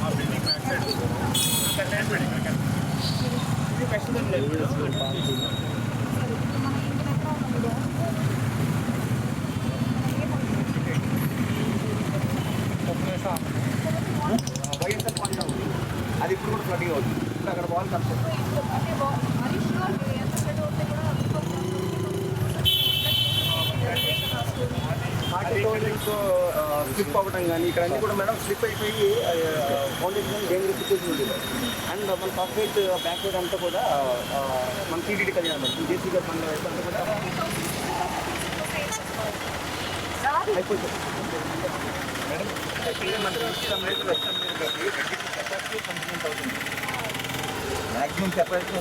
మా building back side ఇది ప్రస్తుతం లేదు అది ఇప్పుడు కూడా ఫ్లడ్డింగ్ అవుతుంది ఇప్పుడు అక్కడ బాల్ కష్టం స్లిప్ అవ్వడం కానీ ఇక్కడ అన్ని కూడా మేడం స్లిప్ అయిపోయి ఫౌండేషన్ డేంజర్ సిచ్యువేషన్ ఉంది అండ్ మన సాఫ్ట్వేర్ బ్యాక్ సైడ్ అంతా కూడా మన టీడీడీ కళ్యాణ్ మేడం జేసీగా ఫండ్ అంతా కూడా అయిపోతుంది మేడం మన కెపాసిటీ పంపిణీ అవుతుంది. Maximum capacity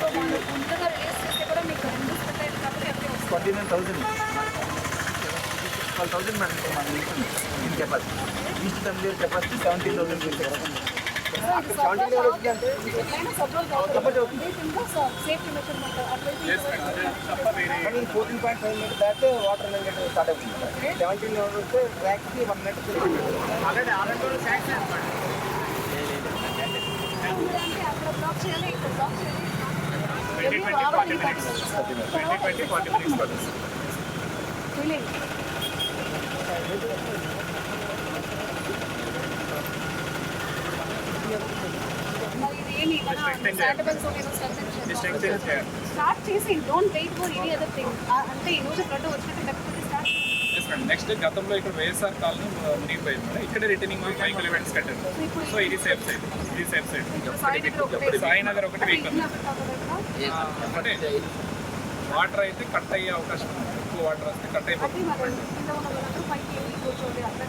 forty nine thousand twelve thousand madam మన ఇష్టం in capacity east Tamil capacity seventeen thousand seventeen level వచ్చింది అంటే సపోర్ట్ అవుతుంది తప్ప వేరే కానీ ఫోర్టీన్ పాయింట్ ఫైవ్ మీటర్ దాటితే వాటర్ లెవెల్ స్టార్ట్ అవుతుంది సెవెంటీన్ లెవెల్ వస్తే ట్రాక్కి వన్ మీటర్ ఆల్రెడీ ఆల్రెడీ కూడా శాంక్షన్ అనమాట twenty twenty forty minutes twenty start చేసి don't wait for any other thing అంటే ఈ రోజు ఫ్లడ్ వచ్చినట్టు లేకపోతే స్టార్ట్ నెక్స్ట్ గతంలో ఇక్కడ వైఎస్ఆర్ కాలనీ మునిగిపోయింది ఇక్కడ రిటర్నింగ్ వెహికల్ ఈవెంట్స్ కట్టారు. సో ఇది సేఫ్ సైడ్ ఇది సేఫ్ సైడ్ సాయినగర్ ఒకటి వెహికల్ అంటే వాటర్ అయితే కట్ అయ్యే అవకాశం ఉంది. ఎక్కువ వాటర్ వస్తే కట్ అయిపోతుంది. మరి కింద ఉన్న వాళ్ళందరూ పైకి వెళ్ళి కూర్చోండి అట్లా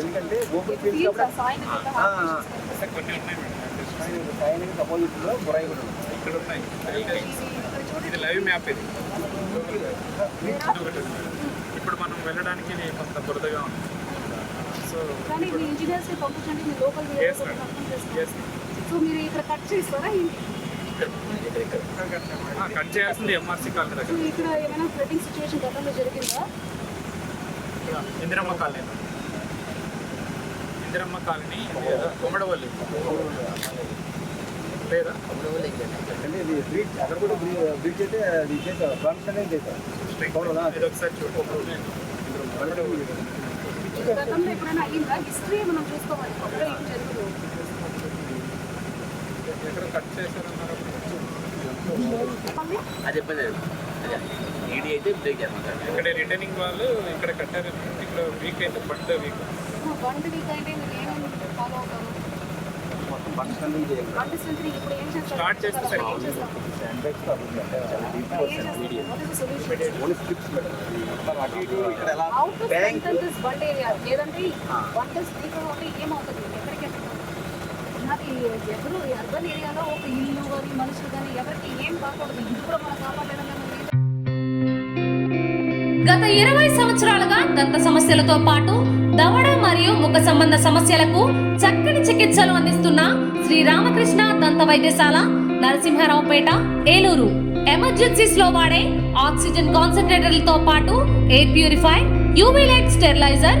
ఎందుకంటే గూగుల్ ఫీల్డ్ అంటే కొన్ని ఉన్నాయి మేడం అపోజిట్లో బురాయి కూడా. ఇక్కడ ఉన్నాయి. ఇది లైవ్ మ్యాప్ ఇది. ఇప్పుడు మనం వెళ్ళడానికి కొంత బురదగా ఉంది. సో కానీ ఇంజనీర్స్ పంపించండి లోకల్ సో మీరు ఇక్కడ కట్ చేస్తారా ఏంటి? కట్ చేయాల్సింది ఎంఆర్సీ కాలనీ దగ్గర. ఇక్కడ ఏమైనా ఫ్లడ్డింగ్ సిచ్యువేషన్ గతంలో జరిగిందా? ఇందిరమ్మ కాలనీ. ఇందిరమ్మ కాలనీ కొమ్మడవల్లి లేదా? అంటే ఇది బ్రిడ్జ్ అక్కడ కూడా బ్రిడ్జ్ అయితే అది చేశారు. ఇది ఒకసారి చూడండి గతంలో ఎప్పుడైనా అయ్యిందా? హిస్టరీ మనం చూసుకోవాలి. అప్పుడే ఏం జరుగుతుంది? ఎక్కడ కట్ చేశారన్నారు. అది ఇబ్బంది ఈడీ అయితే బ్రేక్ చేస్తాను ఇక్కడ రిటర్నింగ్ వాళ్ళు ఇక్కడ కట్టారు. ఇక్కడ వీక్ అయితే బండ్ వీక్ వన్ వీక్ అయితే ఫాలో చేస్తారు? Start చేస్తే సరే. ఇక్కడ ఎలా బ్యాంక్ వన్ ప్లస్ త్రీ ఉంటే ఏమవుతుంది? ఎక్కడికి ఎవరు అర్బన్ ఏరియాలో ఒక ఇల్లు కానీ మనుషులు కానీ ఎవరికి ఏం కాకూడదు. ఇది కూడా మనం కాపాడడం గత ఇరవై సంవత్సరాలుగా దంత సమస్యలతో పాటు దవడ మరియు ముఖ సంబంధ సమస్యలకు చక్కని చికిత్సలు అందిస్తున్న శ్రీ రామకృష్ణ దంత వైద్యశాల నరసింహారావుపేట ఏలూరు. ఎమర్జెన్సీస్లో వాడే ఆక్సిజన్ కాన్సన్ట్రేటర్లతో పాటు air purify UV light sterilizer